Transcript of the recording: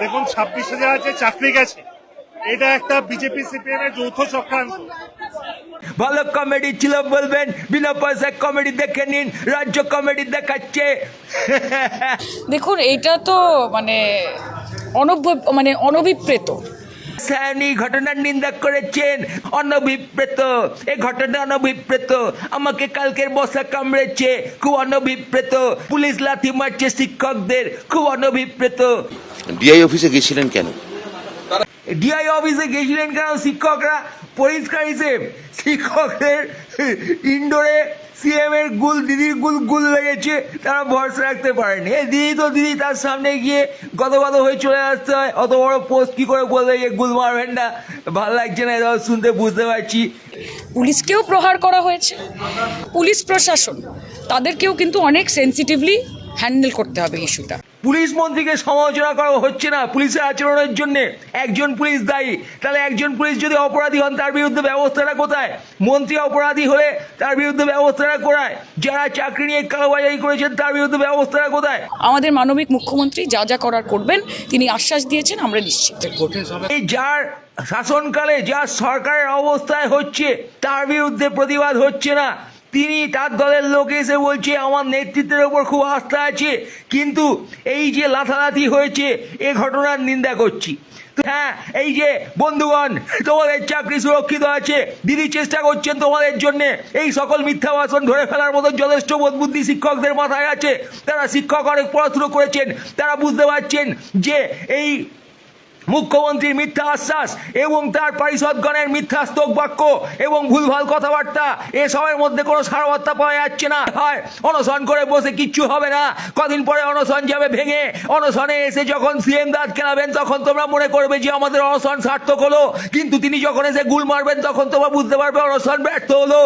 দেখুন ছাব্বিশ হাজার আছে চাকরি গেছে। এটা একটা বিজেপি সিপিএম এর যৌথ চক্রান্ত। ভালো কমেডি ছিল বলবেন বিনা পয়সায় কমেডি দেখে নিন রাজ্য কমেডি দেখাচ্ছে। দেখুন এটা তো মানে অনব মানে অনভিপ্রেত। সায়নী ঘটনার নিন্দা করেছেন। অনভিপ্রেত। এই ঘটনা অনভিপ্রেত। আমাকে কালকের বসা কামড়েছে। খুব অনভিপ্রেত। পুলিশ লাথি মারছে শিক্ষকদের। খুব অনভিপ্রেত। ডিআই অফিসে গেছিলেন কেন? ডিআই অফিসে গেছিলেন কেন শিক্ষকরা? পরিষ্কার হিসেব। শিক্ষকদের ইনডোরে সিএম এর গুল, দিদির গুল গুল লেগেছে, তারা ভরসা রাখতে পারেনি। এই দিদি তো দিদি, তার সামনে গিয়ে গত গত হয়ে চলে আসতে হয়। অত বড় পোস্ট কি করে বলবে যে গুল মারবেন না? ভালো লাগছে না এবার শুনতে বুঝতে পারছি। পুলিশকেও প্রহার করা হয়েছে। পুলিশ প্রশাসন, তাদেরকেও কিন্তু অনেক সেন্সিটিভলি হ্যান্ডেল করতে হবে ইস্যুটা পুলিশ মন্ত্রীকে সমালোচনা করা হচ্ছে না পুলিশের আচরণের জন্য। একজন পুলিশ দায়ী তাহলে একজন পুলিশ যদি অপরাধী হন তার বিরুদ্ধে ব্যবস্থাটা কোথায়? মন্ত্রী অপরাধী হলে তার বিরুদ্ধে ব্যবস্থাটা কোথায়? যারা চাকরি নিয়ে কালোবাজারি করেছেন তার বিরুদ্ধে ব্যবস্থাটা কোথায়? আমাদের মানবিক মুখ্যমন্ত্রী যা যা করার করবেন তিনি আশ্বাস দিয়েছেন আমরা নিশ্চিত। এই যার শাসনকালে যা সরকারের অবস্থায় হচ্ছে তার বিরুদ্ধে প্রতিবাদ হচ্ছে না। তিনি তার দলের লোক এসে বলছে, আমার নেতৃত্বের ওপর খুব আস্থা আছে, কিন্তু এই যে লাথালাথি হয়েছে, এ ঘটনার নিন্দা করছি। হ্যাঁ এই যে বন্ধুগণ, তোমাদের চাকরি সুরক্ষিত আছে, দিদি চেষ্টা করছেন তোমাদের জন্য, এই সকল মিথ্যা ভাষণ ধরে ফেলার মতো যথেষ্ট বোধ বুদ্ধি শিক্ষকদের মাথায় আছে। তারা শিক্ষক অনেক পড়াশুনো করেছেন, তারা বুঝতে পারছেন যে এই মুখ্যমন্ত্রীর মিথ্যা আশ্বাস এবং তার পারিষদগণের মিথ্যা স্তোক বাক্য এবং ভুলভাল কথাবার্তা এসবের মধ্যে কোনো সারবার্তা পাওয়া যাচ্ছে না। হয় অনশন করে বসে কিচ্ছু হবে না। কদিন পরে অনশন যাবে ভেঙে। অনশনে এসে যখন সিএম দাঁত খেলাবেন তখন তোমরা মনে করবে যে আমাদের অনশন সার্থক হলো। কিন্তু তিনি যখন এসে গুল মারবেন, তখন তোমরা বুঝতে পারবে অনশন ব্যর্থ হলো।